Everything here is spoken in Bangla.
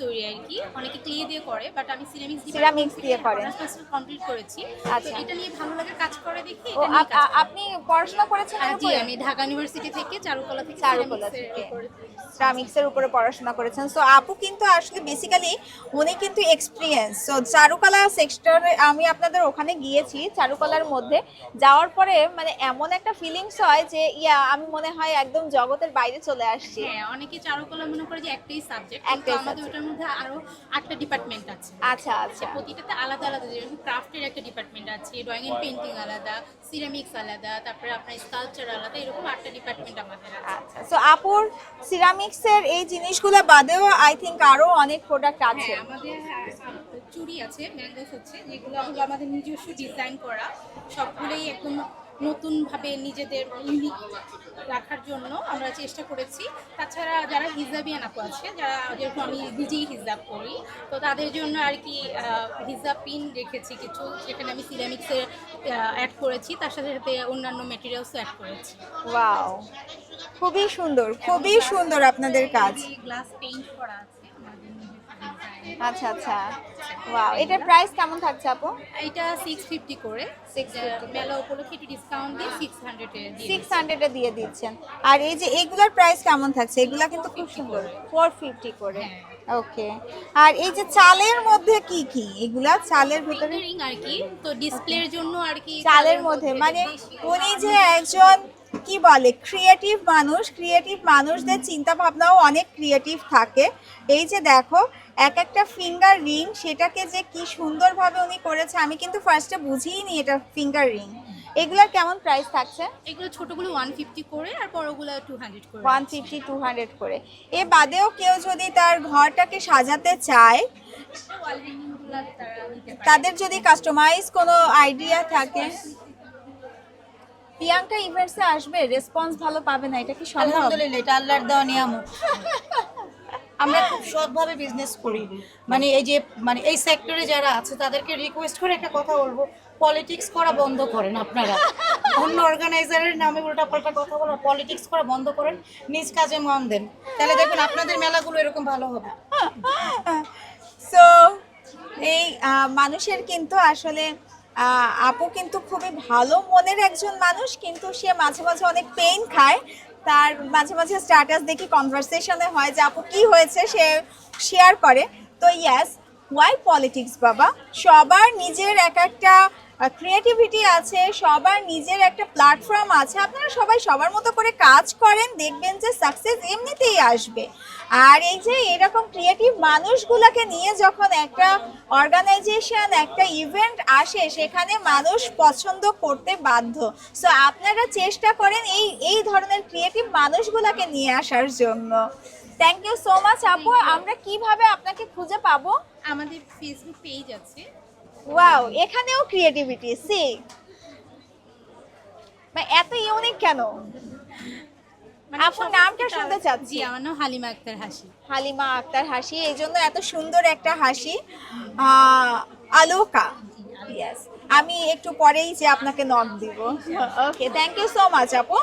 তৈরি আর কি। অনেকে ক্লে দিয়ে করে বাট আমি সিরামিক্স Ceramics দিয়ে করেন। কমপ্লিট করেছি। আচ্ছা। এটা নিয়ে ভালো লাগে কাজ করে দেখি আপনি পড়াশোনা করেছেন জি আমি ঢাকা ইউনিভার্সিটি থেকে চারুকলা থেকে চারুকলা থেকে। উপরে সিরামিক্সের উপরে পড়াশোনা করেছেন। সো আপু কিন্তু আসলে বেসিক্যালি উনি কিন্তু এক্সপিরিয়েন্স সো চারুকলা সেক্টরে আমি আপনাদের ওখানে গিয়েছি চারুকলার মধ্যে। যাওয়ার পরে মানে এমন একটা ফিলিংস হয় যে ইয়া আমি মনে হয় একদম জগতের বাইরে চলে আসছি। হ্যাঁ অনেকে চারুকলা মনে করে যে একটাই সাবজেক্ট একটাই আমাদের ওটার মধ্যে আরও আটটা ডিপার্টমেন্ট আছে। আচ্ছা আচ্ছা। প্রতিটাতে আলাদা আলাদা যেরকম ক্রাফটের একটা ডিপার্টমেন্ট আছে ড্রয়িং এন্ড পেন্টিং আলাদা সিরামিক্স আলাদা তারপরে আপনার স্কাল্পচার আলাদা এরকম আটটা ডিপার্টমেন্ট আমাদের আছে। আচ্ছা সো আপুর সিরামিক্সের এই জিনিসগুলো বাদেও আই থিঙ্ক আরও অনেক প্রোডাক্ট আছে। হ্যাঁ আমাদের হ্যাঁ, চুড়ি আছে ম্যাঙ্গোস হচ্ছে যেগুলো হলো আমাদের নিজস্ব ডিজাইন করা। সবগুলোই একদম নতুনভাবে নিজেদের ইউনিক রাখার জন্য আমরা চেষ্টা করেছি। তাছাড়া যারা হিজাবিয়ান আপু আছে যারা যেরকম আমি নিজেই হিজাব করি তো তাদের জন্য আর কি হিজাব পিন রেখেছি কিছু সেখানে আমি সিরামিক্সের অ্যাড করেছি তার সাথে সাথে অন্যান্য মেটেরিয়ালসও অ্যাড করেছি। ওয়াও খুবই সুন্দর খুবই সুন্দর আপনাদের কাজ। গ্লাস পেইন্ট করা আছে আচ্ছা আচ্ছা। ওয়াও এটার প্রাইস কেমন থাকছে আপু? এটা সিক্স ফিফটি করে। 650 মেলা উপলক্ষে একটু ডিসকাউন্ট দিয়ে সিক্স হান্ড্রেড দিয়ে সিক্স হান্ড্রেডে দিয়ে দিচ্ছেন। আর এই যে এগুলার প্রাইস কেমন থাকছে? এগুলা কিন্তু খুব সুন্দর। ফোর ফিফটি করে। হ্যাঁ। ওকে আর এই যে চালের মধ্যে কি কি? এগুলা চালের ভিতরে আর কি। তো ডিসপ্লের জন্য আর কি চালের মধ্যে। মানে উনি যে একজন কি বলে? ক্রিয়েটিভ মানুষ ক্রিয়েটিভ মানুষদের চিন্তা ভাবনাও অনেক ক্রিয়েটিভ থাকে। এই যে দেখো এক একটা ফিঙ্গার রিং সেটাকে যে কি সুন্দরভাবে উনি করেছে আমি কিন্তু ফার্স্টে বুঝিনি এটা ফিঙ্গার রিং এগুলার কেমন প্রাইস থাকছে? এগুলো ছোটগুলো ওয়ান ফিফটি করে আর বড়গুলো টু হান্ড্রেড করে ওয়ান ফিফটি টু হান্ড্রেড করে। এ বাদেও কেউ যদি তার ঘরটাকে সাজাতে চায় তাদের যদি কাস্টমাইজ কোনো আইডিয়া থাকে প্রিয়াঙ্কা ইভেন্টসে আসবে রেসপন্স ভালো পাবে না এটা কি সম্ভব? আলহামদুলিল্লাহ এটা আল্লাহর দেওয়া নিয়ামত। আমরা খুব সৎভাবে বিজনেস করি। মানে এই যে মানে এই সেক্টরে যারা আছে তাদেরকে রিকোয়েস্ট করে একটা কথা বলব। পলিটিক্স করা বন্ধ করেন আপনারা। অন্য অর্গানাইজারের নামে উল্টাপাল্টা কথা বলা পলিটিক্স করা বন্ধ করেন নিজ কাজে মন দেন। তাহলে দেখুন আপনাদের মেলাগুলো এরকম ভালো হবে। সো এই মানুষের কিন্তু আসলে আপু কিন্তু খুবই ভালো মনের একজন মানুষ, কিন্তু সে মাঝে মাঝে অনেক পেইন খায়। তার মাঝে মাঝে স্ট্যাটাস দেখি কনভারসেশনে হয় যে, আপু, কী হয়েছে? সে শেয়ার করে। তো ইয়াস ওয়াই পলিটিক্স বাবা? সবার নিজের এক একটা ক্রিয়েটিভিটি আছে সবার নিজের একটা প্ল্যাটফর্ম আছে আপনারা সবাই সবার মতো করে কাজ করেন দেখবেন যে সাকসেস এমনিতেই আসবে। আর এই যে এরকম ক্রিয়েটিভ মানুষগুলোকে নিয়ে যখন একটা অর্গানাইজেশন একটা ইভেন্ট আসে সেখানে মানুষ পছন্দ করতে বাধ্য। সো আপনারা চেষ্টা করেন এই এই ধরনের ক্রিয়েটিভ মানুষগুলোকে নিয়ে আসার জন্য। থ্যাংক ইউ সো মাচ আপু। আমরা কীভাবে আপনাকে খুঁজে পাবো? আমাদের ফেসবুক পেজ আছে। ওয়াও এখানেও ক্রিয়েটিভিটি সি মানে এত ইউনিক কেন? মানে আপুর নামটা শুনতে চাচ্ছি। আমার নাম হালিমা আক্তার হাসি। হালিমা আক্তার হাসি এই জন্য এত সুন্দর একটা হাসি। আলোকা। আমি একটু পরেই যে আপনাকে নক দিব। Okay thank you so much আপু।